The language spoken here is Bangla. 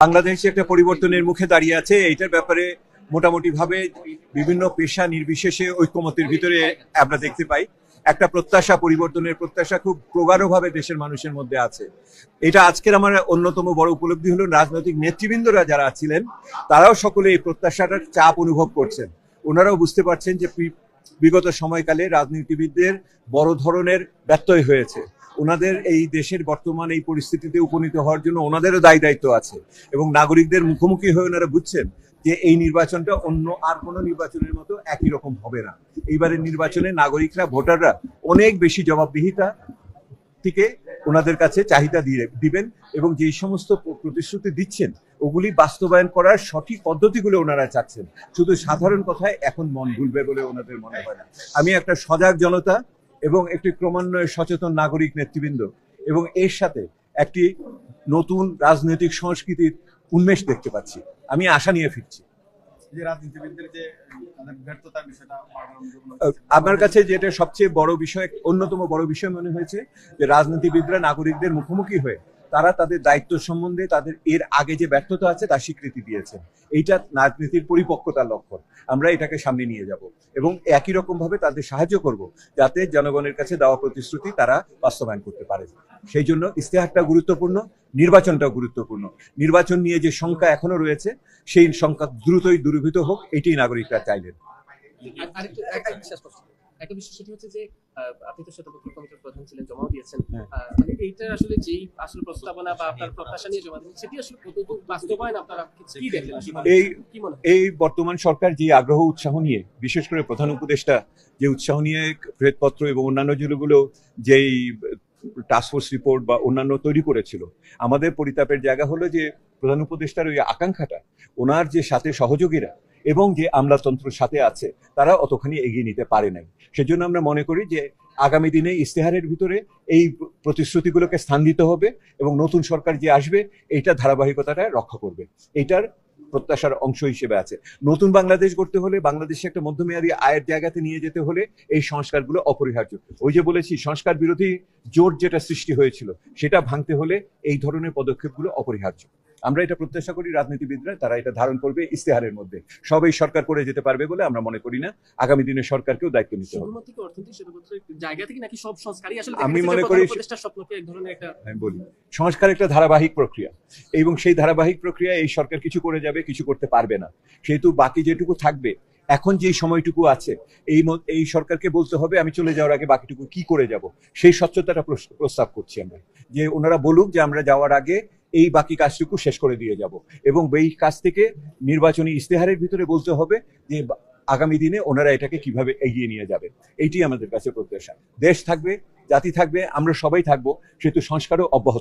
বাংলাদেশ একটা পরিবর্তনের মুখে দাঁড়িয়ে আছে। এইটার ব্যাপারে মোটামুটি ভাবে বিভিন্ন পেশা নির্বিশেষে ঐক্যমতের ভিতরে আমরা দেখতে পাই। একটা প্রত্যাশা, পরিবর্তনের প্রত্যাশা খুব প্রগাঢ়ভাবে দেশের মানুষের মধ্যে আছে। এটা আজকের আমার অন্যতম বড় উপলব্ধি হলো রাজনৈতিক নেতৃবৃন্দরা যারা ছিলেন, তারাও সকলে এই প্রত্যাশাটার চাপ অনুভব করছেন। ওনারাও বুঝতে পারছেন যে বিগত সময়কালে রাজনীতিবিদদের বড় ধরনের ব্যত্যয় হয়েছে। ওনাদের এই দেশের বর্তমান এই পরিস্থিতিতে উপনীত হওয়ার জন্য ওনাদেরও দায় দায়িত্ব আছে। এবং নাগরিকদের মুখোমুখি হয়ে ওনারা বুঝছেন যে এই নির্বাচনটা অন্য আর কোনো নির্বাচনের মতো একই রকম হবে না। এইবারের নির্বাচনে নাগরিকরা, ভোটাররা অনেক বেশি জবাবদিহিতা থেকে ওনাদের কাছে চাহিদা দিয়ে দিবেন এবং যেই সমস্ত প্রতিশ্রুতি দিচ্ছেন, ওগুলি বাস্তবায়ন করার সঠিক পদ্ধতিগুলো ওনারা চাচ্ছেন। শুধু সাধারণ কথায় এখন মন ভুলবে বলে ওনাদের মনে হয় না। আমি একটা সজাগ জনতা এবং একটি ক্রমান্বয়ে সচেতন নাগরিক নেতৃবৃন্দ এবং এর সাথে একটি নতুন রাজনৈতিক সংস্কৃতির উন্মেষ দেখতে পাচ্ছি আমি আশা নিয়ে ফিরছি। আমার কাছে যেটা সবচেয়ে বড় বিষয় অন্যতম বড় বিষয় মনে হয়েছে যে রাজনীতিবিদরা নাগরিকদের মুখোমুখি হয়ে তারা তাদের দায়িত্ব সম্বন্ধে তাদের এর আগে যে ব্যর্থতা আছে তার স্বীকৃতি দিয়েছেন এইটা রাজনীতির পরিপক্কতার লক্ষণ। আমরা এটাকে সামনে নিয়ে যাব এবং একই রকম ভাবে তাদের সাহায্য করব যাতে জনগণের কাছে দেওয়া প্রতিশ্রুতি তারা বাস্তবায়ন করতে পারে। সেই জন্য ইস্তেহারটা গুরুত্বপূর্ণ, নির্বাচনটাও গুরুত্বপূর্ণ। নির্বাচন নিয়ে যে সংখ্যা এখনও রয়েছে, সেই সংখ্যা দ্রুতই দূরীভূত হোক এটি নাগরিকরা চাইলেন। একটা বিষয় সেটি হচ্ছে যে আপনি তো কমিটির প্রধান ছিলেন জমাও দিয়েছেন হ্যাঁ। মানে এইটার আসলে যেই আসলে প্রস্তাবনা বা আপনার প্রত্যাশা নিয়ে জমা দিয়েছেন সেটি আসলে কতটুকু বাস্তবায়ন আপনারা কি আসলে? এই কি মনে এই বর্তমান সরকার যে আগ্রহ উৎসাহ নিয়ে বিশেষ করে প্রধান উপদেষ্টা যে উৎসাহ নিয়ে শ্বেতপত্র এবং অন্যান্য যেগুলো যেই টাস্কফোর্স রিপোর্ট বা অন্যান্য তৈরি করেছিল আমাদের পরিতাপের জায়গা হলো যে প্রধান উপদেষ্টার ওই আকাঙ্ক্ষাটা ওনার যে সাথে সহযোগীরা এবং যে আমলাতন্ত্রের সাথে আছে, তারা অতখানি এগিয়ে নিতে পারে নাই। সেজন্য আমরা মনে করি যে, আগামী দিনে ইস্তেহারের ভিতরে এই প্রতিশ্রুতিগুলোকে স্থান দিতে হবে এবং নতুন সরকার যে আসবে, এইটা ধারাবাহিকতাটা রক্ষা করবে। এইটার প্রত্যাশার অংশ হিসেবে আছে। নতুন বাংলাদেশ গড়তে হলে, বাংলাদেশে একটা মধ্যমেয়াদী আয়ের জায়গাতে নিয়ে যেতে হলে এই সংস্কারগুলো অপরিহার্য। ওই যে বলেছি সংস্কার বিরোধী জোট যেটা সৃষ্টি হয়েছিল, সেটা ভাঙতে হলে এই ধরনের পদক্ষেপগুলো অপরিহার্য। আমরা এটা প্রত্যাশা করি রাজনীতিবিদরা তারা এটা ধারণ করবে ইস্তেহারের মধ্যে। সবই সরকার করে যেতে পারবে বলে আমরা মনে করি না। আগামী দিনে সরকারকেও দায়িত্ব নিতে হবে। আমি যে মনে করি- আমি বলি সংস্কার একটা ধারাবাহিক প্রক্রিয়া। এবং সেই ধারাবাহিক প্রক্রিয়া এই সরকার কিছু করে যাবে কিছু করতে পারবে না। সেহেতু বাকি যেটুকু থাকবে এখন যেই সময়টুকু আছে এই এই সরকারকে বলতে হবে আমি চলে যাওয়ার আগে বাকিটুকু কি করে যাব? সেই স্বচ্ছতাটা প্রস- প্রস্তাব করছি আমরা। যে ওনারা বলুক যে আমরা যাওয়ার আগে এই বাকি কাজটুকু শেষ করে দিয়ে যাব। এবং এই কাজ থেকে নির্বাচনী ইশতেহারের ভিতরে বলতে হবে যে, আগামী দিনে ওনারা এটাকে কীভাবে এগিয়ে নিয়ে যাবে। এইটি আমাদের কাছে প্রত্যাশা। দেশ থাকবে, জাতি থাকবে, আমরা সবাই থাকব, সেহেতু সংস্কারও অব্যাহত